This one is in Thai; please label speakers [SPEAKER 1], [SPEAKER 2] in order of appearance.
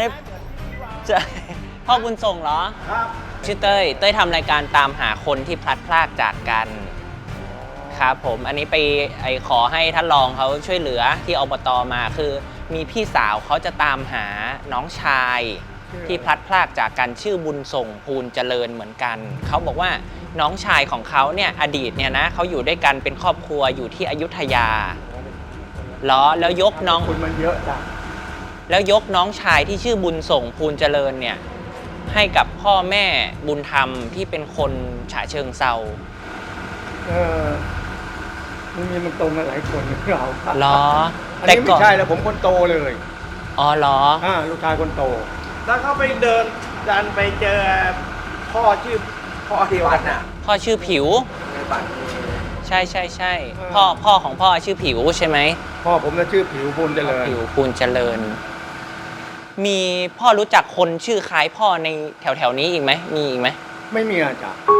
[SPEAKER 1] นนี้จะพ่อบุญส่งเหรอ
[SPEAKER 2] ครับ
[SPEAKER 1] ชื่อเต้ย เต้ยทำรายการตามหาคนที่พลัดพรากจากกัน ครับผม อันนี้ไปไอขอให้ท่านรองเขาช่วยเหลือที่อบตมาคือ มีพี่สาวเขาจะตามหาน้องชาย ที่พลัดพรากจากกันชื่อบุญส่งภูลเจริญเหมือนกัน เขาบอกว่าน้องชายของเขาเนี่ยอดีตเนี่ยนะเขาอยู่ด้วยกันเป็นครอบครัวอยู่ที่อยุธยาเหรอแล้วยกน้อง
[SPEAKER 2] คุณมันเยอะจัง
[SPEAKER 1] แล้วยกน้องชายที่ชื่อบุญส่งภูลเจริญเนี่ยให้กับพ่อแม่บุญธรรมที่เป็นคนฉะเชิงเซา
[SPEAKER 2] เออมันมีมันตรงกันหลายคนเรา
[SPEAKER 1] เหรอ
[SPEAKER 2] อันนี้ไม่ใช่แล้วผมคนโตเลย
[SPEAKER 1] อ๋อเหรอ
[SPEAKER 2] อ่าลูกชายคนโต
[SPEAKER 3] แล้วเขาไปเดินดันไปเจอพ่อชื่อพ่อเดียวกันน่ะ
[SPEAKER 1] พ่อชื่อผิว
[SPEAKER 3] ในบัตร
[SPEAKER 1] ใช่ใช่ใช่พ่อพ่อของพ่อชื่อผิวใช่ไหม
[SPEAKER 2] พ่อผมน่ะชื่อผิวบุญเจริญ
[SPEAKER 1] ผิวภูลเจริญ มีพ่อรู้จักคนชื่อคล้ายพ่อในแถวแถวๆนี้อีกไหมมีอีกไหม
[SPEAKER 2] ไม่มีอาจารย์